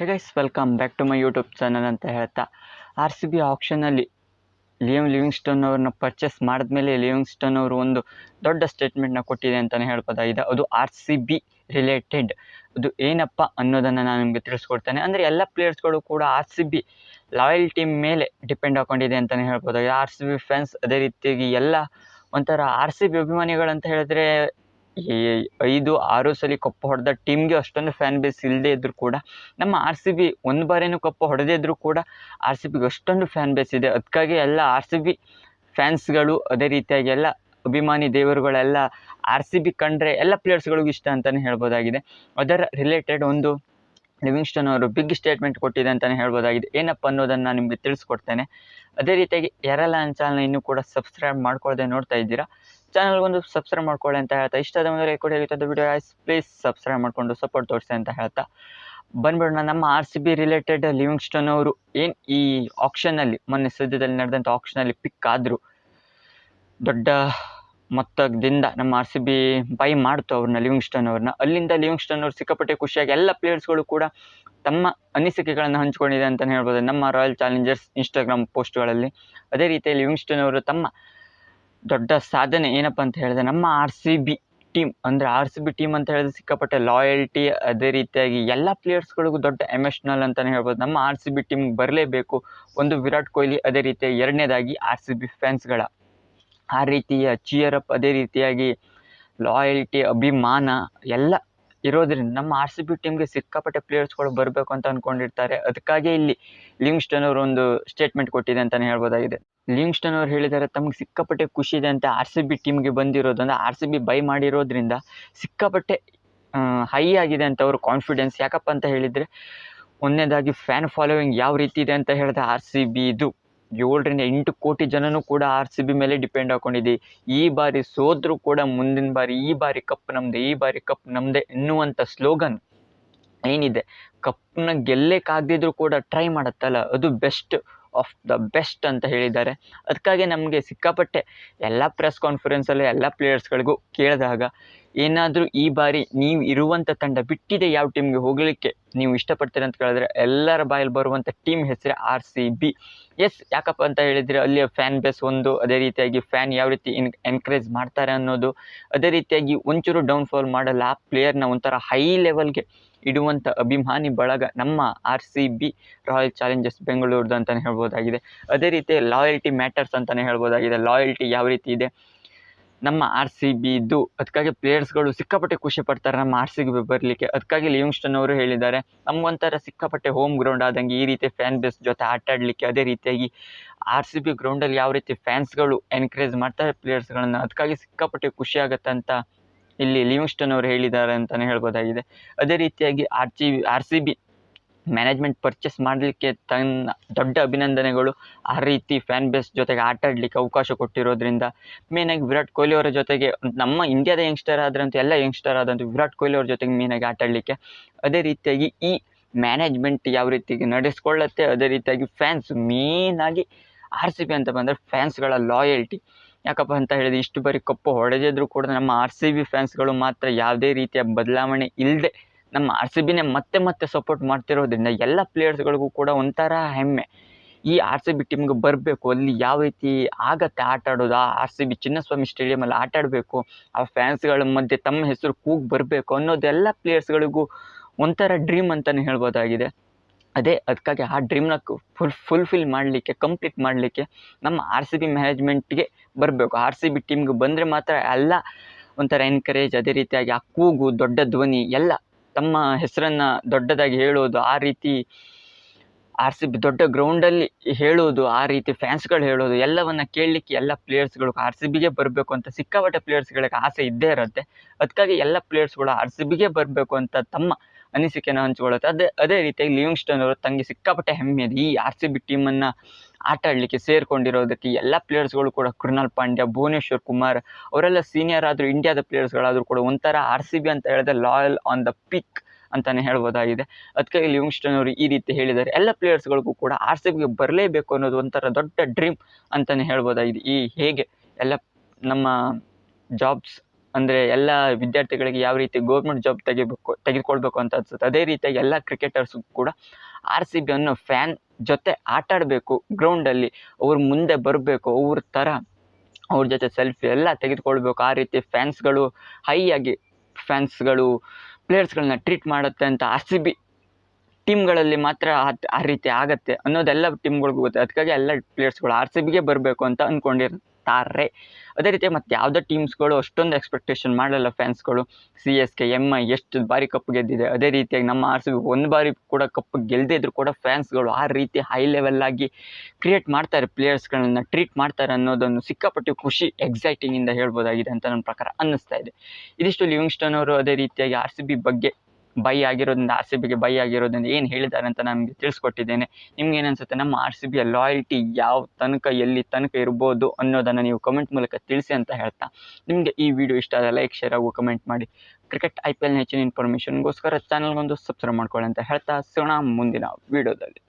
Hey guys welcome back to my YouTube channel ಅಂತ ಹೇಳ್ತಾ. R C B ಆಪ್ಷನಲ್ಲಿ Liam Livingstone ಅವ್ರನ್ನ purchase ಮಾಡಿದ್ಮೇಲೆ ಲಿವಿಂಗ್ಸ್ಟನ್ ಅವರು ಒಂದು ದೊಡ್ಡ ಸ್ಟೇಟ್ಮೆಂಟ್ನ ಕೊಟ್ಟಿದೆ ಅಂತಲೇ ಹೇಳ್ಬೋದಾಗಿದೆ ಅದು ಆರ್ ಸಿ ಬಿ ರಿಲೇಟೆಡ್ ಅದು ಏನಪ್ಪ ಅನ್ನೋದನ್ನು ನಾನು ನಿಮಗೆ ತಿಳಿಸ್ಕೊಡ್ತೇನೆ. ಅಂದರೆ ಎಲ್ಲ ಪ್ಲೇಯರ್ಸ್ಗಳು ಕೂಡ ಆರ್ ಸಿ ಬಿ ಲಾಯಲ್ಟಿ ಮೇಲೆ ಡಿಪೆಂಡ್ ಹಾಕೊಂಡಿದೆ ಅಂತಲೇ ಹೇಳ್ಬೋದಾಗಿದೆ ಆರ್ ಸಿ ಬಿ ಫ್ಯಾನ್ಸ್ ಅದೇ ರೀತಿಯಾಗಿ ಎಲ್ಲ ಒಂಥರ ಆರ್ ಸಿ ಬಿ ಅಭಿಮಾನಿಗಳಂತ ಹೇಳಿದ್ರೆ ಈ ಐದು, ಆರು ಸಲ ಕಪ್ಪು ಹೊಡೆದ ಟೀಮ್ಗೆ ಅಷ್ಟೊಂದು ಫ್ಯಾನ್ ಬೇಸ್ ಇಲ್ಲದೇ ಇದ್ದರೂ ಕೂಡ, ನಮ್ಮ ಆರ್ ಸಿ ಬಿ ಒಂದು ಬಾರಿನೂ ಕಪ್ಪು ಹೊಡೆದೇ ಇದ್ದರೂ ಕೂಡ ಆರ್ ಸಿ ಬಿಗೆ ಅಷ್ಟೊಂದು ಫ್ಯಾನ್ ಬೇಸ್ ಇದೆ. ಅದಕ್ಕಾಗಿ ಎಲ್ಲ ಆರ್ ಸಿ ಬಿ ಫ್ಯಾನ್ಸ್ಗಳು ಅದೇ ರೀತಿಯಾಗಿ ಎಲ್ಲ ಅಭಿಮಾನಿ ದೇವರುಗಳೆಲ್ಲ ಆರ್ ಸಿ ಬಿ ಕಂಡ್ರೆ ಎಲ್ಲ ಪ್ಲೇಯರ್ಸ್ಗಳಿಗೂ ಇಷ್ಟ ಅಂತಲೇ ಹೇಳ್ಬೋದಾಗಿದೆ. ಅದರ ರಿಲೇಟೆಡ್ ಒಂದು ಲಿವಿಂಗ್ಸ್ಟನ್ ಅವರು ಬಿಗ್ ಸ್ಟೇಟ್ಮೆಂಟ್ ಕೊಟ್ಟಿದೆ ಅಂತಲೇ ಹೇಳ್ಬೋದಾಗಿದೆ. ಏನಪ್ಪ ಅನ್ನೋದನ್ನು ನಾನು ನಿಮಗೆ ತಿಳಿಸ್ಕೊಡ್ತೇನೆ. ಅದೇ ರೀತಿಯಾಗಿ ಯಾರೆಲ್ಲ ನನ್ನ ಇನ್ನೂ ಕೂಡ ಸಬ್ಸ್ಕ್ರೈಬ್ ಮಾಡ್ಕೊಳ್ಳದೆ ನೋಡ್ತಾ ಇದ್ದೀರಾ. ಚಾನಲ್ಗೊಂದು ಸಬ್ಸ್ಕ್ರೈಬ್ ಮಾಡ್ಕೊಳ್ಳಿ ಅಂತ ಹೇಳ್ತಾ ಇಷ್ಟ ಆದ ಮೇಲೆ ಕೂಡ ವಿಡಿಯೋ ಆಯ್ಸ್ ಪ್ಲೀಸ್ ಸಬ್ಸ್ಕ್ರೈಬ್ ಮಾಡಿಕೊಂಡು ಸಪೋರ್ಟ್ ತೋರಿಸಿ ಅಂತ ಹೇಳ್ತಾ. ಬಂದ್ಬಿಡೋಣ, ನಮ್ಮ R C B related Livingstone ಅವರು ಏನು ಈ ಆಕ್ಷನಲ್ಲಿ ಮೊನ್ನೆ ಸದ್ಯದಲ್ಲಿ ನಡೆದಂಥ ಆಕ್ಷನಲ್ಲಿ ಪಿಕ್ ಆದರು. ದೊಡ್ಡ ಮೊತ್ತದಿಂದ ನಮ್ಮ ಆರ್ ಸಿ ಬಿ ಬೈ ಮಾಡ್ತು ಅವ್ರನ್ನ ಲಿವಿಂಗ್ಸ್ಟನ್ ಅವ್ರನ್ನ. ಅಲ್ಲಿಂದ ಲಿವಿಂಗ್ಸ್ಟನ್ ಅವ್ರು ಸಿಕ್ಕಾಪಟ್ಟೆ ಖುಷಿಯಾಗಿ ಎಲ್ಲ ಪ್ಲೇಯರ್ಸ್ಗಳು ಕೂಡ ತಮ್ಮ ಅನಿಸಿಕೆಗಳನ್ನು ಹಂಚ್ಕೊಂಡಿದೆ ಅಂತಲೇ ಹೇಳ್ಬೋದು. ನಮ್ಮ ರಾಯಲ್ ಚಾಲೆಂಜರ್ಸ್ ಇನ್ಸ್ಟಾಗ್ರಾಮ್ ಪೋಸ್ಟ್ಗಳಲ್ಲಿ ಅದೇ ರೀತಿ ಲಿವಿಂಗ್ಸ್ಟನ್ ಅವರು ತಮ್ಮ ದೊಡ್ಡ ಸಾಧನೆ ಏನಪ್ಪ ಅಂತ ಹೇಳಿದ್ರೆ ನಮ್ಮ ಆರ್ ಸಿ ಬಿ ಟೀಮ್ ಅಂದರೆ ಆರ್ ಸಿ ಬಿ ಟೀಮ್ ಅಂತ ಹೇಳಿದ್ರೆ ಸಿಕ್ಕಾಪಟ್ಟೆ ಲಾಯಲ್ಟಿ ಅದೇ ರೀತಿಯಾಗಿ ಎಲ್ಲ ಪ್ಲೇಯರ್ಸ್ಗಳಿಗೂ ದೊಡ್ಡ ಎಮೋಷ್ನಲ್ ಅಂತಲೇ ಹೇಳ್ಬೋದು. ನಮ್ಮ ಆರ್ ಸಿ ಬಿ ಟೀಮ್ ಬರಲೇಬೇಕು ಒಂದು ವಿರಾಟ್ ಕೊಹ್ಲಿ, ಅದೇ ರೀತಿಯಾಗಿ ಎರಡನೇದಾಗಿ ಆರ್ ಸಿ ಬಿ ಫ್ಯಾನ್ಸ್ಗಳ ಆ ರೀತಿಯ ಚಿಯರ್ ಅಪ್ ಅದೇ ರೀತಿಯಾಗಿ ಲಾಯಲ್ಟಿ ಅಭಿಮಾನ, ಎಲ್ಲ ಇರೋದ್ರಿಂದ ನಮ್ಮ ಆರ್ ಸಿ ಬಿ ಟೀಮ್ಗೆ ಸಿಕ್ಕಾಪಟ್ಟೆ ಪ್ಲೇಯರ್ಸ್ಗಳು ಬರಬೇಕು ಅಂತ ಅಂದ್ಕೊಂಡಿರ್ತಾರೆ ಅದಕ್ಕಾಗಿ ಇಲ್ಲಿ ಲಿಂಗ್ಸ್ಟನ್ ಅವರು ಒಂದು ಸ್ಟೇಟ್ಮೆಂಟ್ ಕೊಟ್ಟಿದೆ ಅಂತಲೇ ಹೇಳ್ಬೋದಾಗಿದೆ. ಲಿಂಗ್ಸ್ಟನ್ ಅವರು ಹೇಳಿದ್ದಾರೆ ತಮಗೆ ಸಿಕ್ಕಾಪಟ್ಟೆ ಖುಷಿ ಇದೆ ಅಂತ ಆರ್ ಸಿ ಬಿ ಟೀಮ್ಗೆ ಬಂದಿರೋದು ಅಂದರೆ ಆರ್ ಸಿ ಬಿ ಬೈ ಮಾಡಿರೋದ್ರಿಂದ ಸಿಕ್ಕಾಪಟ್ಟೆ ಹೈ ಆಗಿದೆ ಅಂತ ಅವರು ಕಾನ್ಫಿಡೆನ್ಸ್ ಯಾಕಪ್ಪ ಅಂತ ಹೇಳಿದರೆ, ಒಂದನೇದಾಗಿ ಫ್ಯಾನ್ ಫಾಲೋವಿಂಗ್ ಯಾವ ರೀತಿ ಇದೆ ಅಂತ ಹೇಳಿದ್ರೆ ಆರ್ ಸಿ ಬಿ ಇದು ಏಳರಿಂದ ಎಂಟು ಕೋಟಿ ಜನನೂ ಕೂಡ ಆರ್ ಸಿ ಬಿ ಮೇಲೆ ಡಿಪೆಂಡ್ ಹಾಕೊಂಡಿದೆ. ಈ ಬಾರಿ ಸೋದ್ರೂ ಕೂಡ ಮುಂದಿನ ಬಾರಿ, ಈ ಬಾರಿ ಕಪ್ ನಮ್ಮದೇ ಈ ಬಾರಿ ಕಪ್ ನಮ್ಮದೇ ಎನ್ನುವಂಥ ಸ್ಲೋಗನ್ ಏನಿದೆ? ಕಪ್ನ ಗೆಲ್ಲಕ್ಕಾಗದಿದ್ರು ಕೂಡ ಟ್ರೈ ಮಾಡುತ್ತಲ್ಲ. ಅದು ಬೆಸ್ಟ್ ಆಫ್ ದ ಬೆಸ್ಟ್ ಅಂತ ಹೇಳಿದ್ದಾರೆ. ಅದಕ್ಕಾಗಿ ನಮಗೆ ಸಿಕ್ಕಾಪಟ್ಟೆ ಎಲ್ಲ ಪ್ರೆಸ್ ಕಾನ್ಫರೆನ್ಸಲ್ಲಿ ಎಲ್ಲ ಪ್ಲೇಯರ್ಸ್ಗಳಿಗೂ ಕೇಳಿದಾಗ ಏನಾದರೂ ಈ ಬಾರಿ ನೀವು ಇರುವಂಥ ತಂಡ ಬಿಟ್ಟಿದೆ ಯಾವ ಟೀಮ್ಗೆ ಹೋಗಲಿಕ್ಕೆ ನೀವು ಇಷ್ಟಪಡ್ತೀರ ಅಂತ ಕೇಳಿದ್ರೆ ಎಲ್ಲರ ಬಾಯಲ್ಲಿ ಬರುವಂಥ ಟೀಮ್ ಹೆಸರೇ ಆರ್ ಸಿ ಬಿ ಎಸ್ ಯಾಕಪ್ಪ ಅಂತ ಹೇಳಿದರೆ ಅಲ್ಲಿಯ ಫ್ಯಾನ್ ಬೇಸ್ ಒಂದು, ಅದೇ ರೀತಿಯಾಗಿ ಫ್ಯಾನ್ ಯಾವ ರೀತಿ ಇನ್ ಎನ್ಕರೇಜ್ ಮಾಡ್ತಾರೆ ಅನ್ನೋದು, ಅದೇ ರೀತಿಯಾಗಿ ಒಂಚೂರು ಡೌನ್ಫಾಲ್ ಮಾಡಲ್ಲ ಆ ಪ್ಲೇಯರ್ನ ಒಂಥರ ಹೈ ಲೆವೆಲ್ಗೆ ಇಡುವಂಥ ಅಭಿಮಾನಿ ಬಳಗ ನಮ್ಮ R C B Royal Challengers ಬೆಂಗಳೂರ್ದು ಅಂತಲೇ ಹೇಳ್ಬೋದಾಗಿದೆ. ಅದೇ ರೀತಿ ಲಾಯಲ್ಟಿ ಮ್ಯಾಟರ್ಸ್ ಅಂತಲೇ ಹೇಳ್ಬೋದಾಗಿದೆ. ಲಾಯಲ್ಟಿ ಯಾವ ರೀತಿ ಇದೆ? ನಮ್ಮ ಆರ್ ಸಿ ಬಿ ಇದ್ದು ಅದಕ್ಕಾಗಿ ಪ್ಲೇಯರ್ಸ್ಗಳು ಸಿಕ್ಕಾಪಟ್ಟೆ ಖುಷಿ ಪಡ್ತಾರೆ ನಮ್ಮ ಆರ್ ಸಿ ಬಿ ಬರಲಿಕ್ಕೆ. ಅದಕ್ಕಾಗಿ ಲಿವಿಂಗ್ಸ್ಟನ್ ಅವರು ಹೇಳಿದ್ದಾರೆ, ನಮಗೊಂಥರ ಸಿಕ್ಕಾಪಟ್ಟೆ ಹೋಮ್ ಗ್ರೌಂಡ್ ಆದಂಗೆ ಈ ರೀತಿ ಫ್ಯಾನ್ ಬೇಸ್ ಜೊತೆ ಆಟ ಆಡಲಿಕ್ಕೆ ಅದೇ ರೀತಿಯಾಗಿ ಆರ್ ಸಿ ಬಿ ಗ್ರೌಂಡಲ್ಲಿ ಯಾವ ರೀತಿ ಫ್ಯಾನ್ಸ್ಗಳು ಎನ್ಕರೇಜ್ ಮಾಡ್ತಾರೆ ಪ್ಲೇಯರ್ಸ್ಗಳನ್ನು ಅದಕ್ಕಾಗಿ ಸಿಕ್ಕಾಪಟ್ಟೆ ಖುಷಿ ಆಗುತ್ತೆ ಇಲ್ಲಿ ಲಿವಿಂಗ್ಸ್ಟನ್ ಅವರು ಹೇಳಿದ್ದಾರೆ ಅಂತಲೇ ಹೇಳ್ಬೋದಾಗಿದೆ. ಅದೇ ರೀತಿಯಾಗಿ R C R C B management purchase ಮಾಡಲಿಕ್ಕೆ ತನ್ನ ದೊಡ್ಡ ಅಭಿನಂದನೆಗಳು. ಆ ರೀತಿ ಫ್ಯಾನ್ ಬೇಸ್ ಜೊತೆಗೆ ಆಟ ಆಡಲಿಕ್ಕೆ ಅವಕಾಶ ಕೊಟ್ಟಿರೋದ್ರಿಂದ ಮೇನಾಗಿ ವಿರಾಟ್ ಕೊಹ್ಲಿ ಅವರ ಜೊತೆಗೆ ನಮ್ಮ ಇಂಡಿಯಾದ ಯಂಗ್ಸ್ಟರ್ ಆದ್ರಂತೂ, ಎಲ್ಲ ಯಂಗ್ಸ್ಟರ್ ಆದಂತೂ ವಿರಾಟ್ ಕೊಹ್ಲಿ ಅವ್ರ ಜೊತೆಗೆ ಮೇನಾಗಿ ಆಟ ಆಡಲಿಕ್ಕೆ ಅದೇ ರೀತಿಯಾಗಿ ಈ ಮ್ಯಾನೇಜ್ಮೆಂಟ್ ಯಾವ ರೀತಿ ನಡೆಸ್ಕೊಳ್ಳುತ್ತೆ, ಅದೇ ರೀತಿಯಾಗಿ ಫ್ಯಾನ್ಸ್ ಮೇನಾಗಿ ಆರ್ ಸಿ ಬಿ ಅಂತ ಬಂದರೆ ಫ್ಯಾನ್ಸ್ಗಳ ಲಾಯಲ್ಟಿ ಯಾಕಪ್ಪ ಅಂತ ಹೇಳಿದ್ರೆ ಇಷ್ಟು ಬಾರಿ ಕಪ್ಪು ಹೊಡೆದಿದ್ರು ಕೂಡ ನಮ್ಮ ಆರ್ ಸಿ ಬಿ ಫ್ಯಾನ್ಸ್ಗಳು ಮಾತ್ರ ಯಾವುದೇ ರೀತಿಯ ಬದಲಾವಣೆ ಇಲ್ಲದೆ ನಮ್ಮ ಆರ್ ಸಿ ಬಿನೇ ಮತ್ತೆ ಮತ್ತೆ ಸಪೋರ್ಟ್ ಮಾಡ್ತಿರೋದ್ರಿಂದ ಎಲ್ಲ ಪ್ಲೇಯರ್ಸ್ಗಳಿಗೂ ಕೂಡ ಒಂಥರ ಹೆಮ್ಮೆ. ಈ ಆರ್ ಸಿ ಬಿ ಟೀಮ್ಗೆ ಬರಬೇಕು, ಅಲ್ಲಿ ಯಾವ ರೀತಿ ಆಗತ್ತೆ ಆಟ ಆಡೋದು? ಆ ಆರ್ ಸಿ ಬಿ ಚಿನ್ನಸ್ವಾಮಿ ಸ್ಟೇಡಿಯಮಲ್ಲಿ ಆಟ ಆಡಬೇಕು, ಆ ಫ್ಯಾನ್ಸ್ಗಳ ಮಧ್ಯೆ ತಮ್ಮ ಹೆಸರು ಕೂಗಿ ಬರಬೇಕು ಅನ್ನೋದೆಲ್ಲ ಪ್ಲೇಯರ್ಸ್ಗಳಿಗೂ ಒಂಥರ ಡ್ರೀಮ್ ಅಂತಲೇ ಹೇಳ್ಬೋದಾಗಿದೆ. ಅದೇ ಅದಕ್ಕಾಗಿ ಆ ಡ್ರೀಮ್ನ ಫುಲ್ ಫುಲ್ಫಿಲ್ ಮಾಡಲಿಕ್ಕೆ ಕಂಪ್ಲೀಟ್ ಮಾಡಲಿಕ್ಕೆ ನಮ್ಮ ಆರ್ ಸಿ ಬಿ ಮ್ಯಾನೇಜ್ಮೆಂಟ್ಗೆ ಬರಬೇಕು. ಆರ್ ಸಿ ಬಿ ಟೀಮ್ಗೆ ಬಂದರೆ ಮಾತ್ರ ಎಲ್ಲ ಒಂಥರ ಎನ್ಕರೇಜ್ ಅದೇ ರೀತಿಯಾಗಿ ಆ ಕೂಗು, ದೊಡ್ಡ ಧ್ವನಿ ಎಲ್ಲ ತಮ್ಮ ಹೆಸರನ್ನು ದೊಡ್ಡದಾಗಿ ಹೇಳೋದು, ಆ ರೀತಿ ಆರ್ ಸಿ ಬಿ ದೊಡ್ಡ ಗ್ರೌಂಡಲ್ಲಿ ಹೇಳೋದು, ಆ ರೀತಿ ಫ್ಯಾನ್ಸ್ಗಳು ಹೇಳೋದು, ಎಲ್ಲವನ್ನು ಕೇಳಲಿಕ್ಕೆ ಎಲ್ಲ ಪ್ಲೇಯರ್ಸ್ಗಳು ಆರ್ ಸಿ ಬಿಗೆ ಬರಬೇಕು ಅಂತ ಸಿಕ್ಕಾಪಟ್ಟೆ ಪ್ಲೇಯರ್ಸ್ಗಳಿಗೆ ಆಸೆ ಇದ್ದೇ ಇರುತ್ತೆ. ಅದಕ್ಕಾಗಿ ಎಲ್ಲ ಪ್ಲೇಯರ್ಸ್ಗಳು ಆರ್ ಸಿ ಬಿಗೆ ಬರಬೇಕು ಅಂತ ತಮ್ಮ ಅನಿಸಿಕೆನ ಹಂಚಿಕೊಳ್ಳುತ್ತೆ. ಅದೇ ಅದೇ ರೀತಿಯಾಗಿ ಲಿವಿಂಗ್ಸ್ಟನ್ ಅವರು ತಂಗಿ ಸಿಕ್ಕಾಪಟ್ಟೆ ಹೆಮ್ಮೆ ಇದೆ ಈ ಆರ್ ಸಿ ಬಿ ಟೀಮನ್ನು ಆಟ ಆಡಲಿಕ್ಕೆ ಸೇರಿಕೊಂಡಿರೋದಕ್ಕೆ ಎಲ್ಲ ಪ್ಲೇಯರ್ಸ್ಗಳು ಕೂಡ ಕೃಣಾಲ್ ಪಾಂಡ್ಯ, ಭುವನೇಶ್ವರ್ ಕುಮಾರ್ ಅವರೆಲ್ಲ ಸೀನಿಯರ್ ಆದರೂ ಇಂಡಿಯಾದ ಪ್ಲೇಯರ್ಸ್ಗಳಾದರೂ ಕೂಡ ಒಂಥರ ಆರ್ ಸಿ ಬಿ ಅಂತ ಹೇಳಿದ್ರೆ ಲಾಯಲ್ ಆನ್ ದ ಪಿಕ್ ಅಂತಲೇ ಹೇಳ್ಬೋದಾಗಿದೆ. ಅದಕ್ಕೆ ಲಿವಿಂಗ್ಸ್ಟನ್ ಅವರು ಈ ರೀತಿ ಹೇಳಿದ್ದಾರೆ. ಎಲ್ಲ ಪ್ಲೇಯರ್ಸ್ಗಳಿಗೂ ಕೂಡ ಆರ್ ಸಿ ಬಿಗೆ ಬರಲೇಬೇಕು ಅನ್ನೋದು ಒಂಥರ ದೊಡ್ಡ ಡ್ರೀಮ್ ಅಂತಲೇ ಹೇಳ್ಬೋದಾಗಿದೆ. ಈ ಹೇಗೆ ಎಲ್ಲ ನಮ್ಮ ಜಾಬ್ಸ್ ಅಂದರೆ ಎಲ್ಲ ವಿದ್ಯಾರ್ಥಿಗಳಿಗೆ ಯಾವ ರೀತಿ ಗೌರ್ಮೆಂಟ್ ಜಾಬ್ ತೆಗಿಬೇಕು, ತೆಗೆದುಕೊಳ್ಬೇಕು ಅಂತ ಅನ್ಸುತ್ತೆ. ಅದೇ ರೀತಿಯಾಗಿ ಎಲ್ಲ ಕ್ರಿಕೆಟರ್ಸ್ ಕೂಡ ಆರ್ ಸಿ ಬಿ ಅನ್ನೋ ಫ್ಯಾನ್ ಜೊತೆ ಆಟಾಡಬೇಕು ಗ್ರೌಂಡಲ್ಲಿ ಅವ್ರ ಮುಂದೆ ಬರಬೇಕು, ಅವ್ರ ಥರ ಅವ್ರ ಜೊತೆ ಸೆಲ್ಫಿ ಎಲ್ಲ ತೆಗೆದುಕೊಳ್ಬೇಕು. ಆ ರೀತಿ ಫ್ಯಾನ್ಸ್ಗಳು ಹೈ ಆಗಿ ಫ್ಯಾನ್ಸ್ಗಳು ಪ್ಲೇಯರ್ಸ್ಗಳನ್ನ ಟ್ರೀಟ್ ಮಾಡುತ್ತೆ ಅಂತ ಆರ್ ಸಿ ಬಿ ಟೀಮ್ಗಳಲ್ಲಿ ಮಾತ್ರ ಆ- ರೀತಿ ಆಗತ್ತೆ ಅನ್ನೋದೆಲ್ಲ ಟೀಮ್ಗಳಿಗೂ ಗೊತ್ತೆ. ಅದಕ್ಕಾಗಿ ಎಲ್ಲ ಪ್ಲೇಯರ್ಸ್ಗಳು ಆರ್ ಸಿ ಬಿಗೆ ಬರಬೇಕು ಅಂತ ಅಂದ್ಕೊಂಡಿರ್ತಾರೆ ಅದೇ ರೀತಿ ಮತ್ತು ಯಾವುದೇ ಟೀಮ್ಸ್ಗಳು ಅಷ್ಟೊಂದು ಎಕ್ಸ್ಪೆಕ್ಟೇಷನ್ ಮಾಡಲ್ಲ ಫ್ಯಾನ್ಸ್ಗಳು C S K M I ಎಷ್ಟು ಬಾರಿ ಕಪ್ ಗೆದ್ದಿದೆ. ಅದೇ ರೀತಿಯಾಗಿ ನಮ್ಮ ಆರ್ ಸಿ ಬಿ ಒಂದು ಬಾರಿ ಕೂಡ ಕಪ್ ಇದ್ರೂ ಕೂಡ ಫ್ಯಾನ್ಸ್ಗಳು ಆ ರೀತಿ ಹೈ ಲೆವೆಲ್ಲಾಗಿ ಕ್ರಿಯೇಟ್ ಮಾಡ್ತಾರೆ ಪ್ಲೇಯರ್ಸ್ಗಳನ್ನು ಟ್ರೀಟ್ ಮಾಡ್ತಾರೆ ಅನ್ನೋದೊಂದು ಸಿಕ್ಕಾಪಟ್ಟೆ ಖುಷಿ ಎಕ್ಸೈಟಿಂಗಿಂದ ಹೇಳ್ಬೋದಾಗಿದೆ ಅಂತ ನನ್ನ ಪ್ರಕಾರ ಅನ್ನಿಸ್ತಾ ಇದೆ. ಇದಿಷ್ಟು ಲಿವಿಂಗ್ಸ್ಟನ್ ಅವರು ಅದೇ ರೀತಿಯಾಗಿ ಆರ್ ಸಿ ಬಿ ಬಗ್ಗೆ ಬೈ ಆಗಿರೋದ್ರಿಂದ, ಆರ್ ಸಿ ಬಿಗೆ ಬೈ ಆಗಿರೋದ್ರಿಂದ ಏನು ಹೇಳಿದ್ದಾರೆ ಅಂತ ನಮಗೆ ತಿಳಿಸ್ಕೊಟ್ಟಿದ್ದೇನೆ. ನಿಮ್ಗೆ ಏನು ಅನ್ಸುತ್ತೆ? ನಮ್ಮ ಆರ್ ಸಿ ಬಿಯ ಲಾಯಲ್ಟಿ ಯಾವ ತನಕ, ಎಲ್ಲಿ ತನಕ ಇರ್ಬೋದು ಅನ್ನೋದನ್ನು ನೀವು ಕಮೆಂಟ್ ಮೂಲಕ ತಿಳಿಸಿ ಅಂತ ಹೇಳ್ತಾ. ನಿಮಗೆ ಈ ವಿಡಿಯೋ ಇಷ್ಟ ಆದರೆ ಲೈಕ್ ಶೇರ್ ಹಾಗೂ ಕಮೆಂಟ್ ಮಾಡಿ. ಕ್ರಿಕೆಟ್ ಐ ಪಿ ಎಲ್ ಹೆಚ್ಚಿನ ಇನ್ಫಾರ್ಮೇಷನ್ಗೋಸ್ಕರ ಚಾನಲ್ಗೊಂದು ಸಬ್ಸ್ಕ್ರೈಬ್ ಮಾಡ್ಕೊಳ್ಳಿ ಅಂತ ಹೇಳ್ತಾ. ಸೋಣ ಮುಂದಿನ ವಿಡಿಯೋದಲ್ಲಿ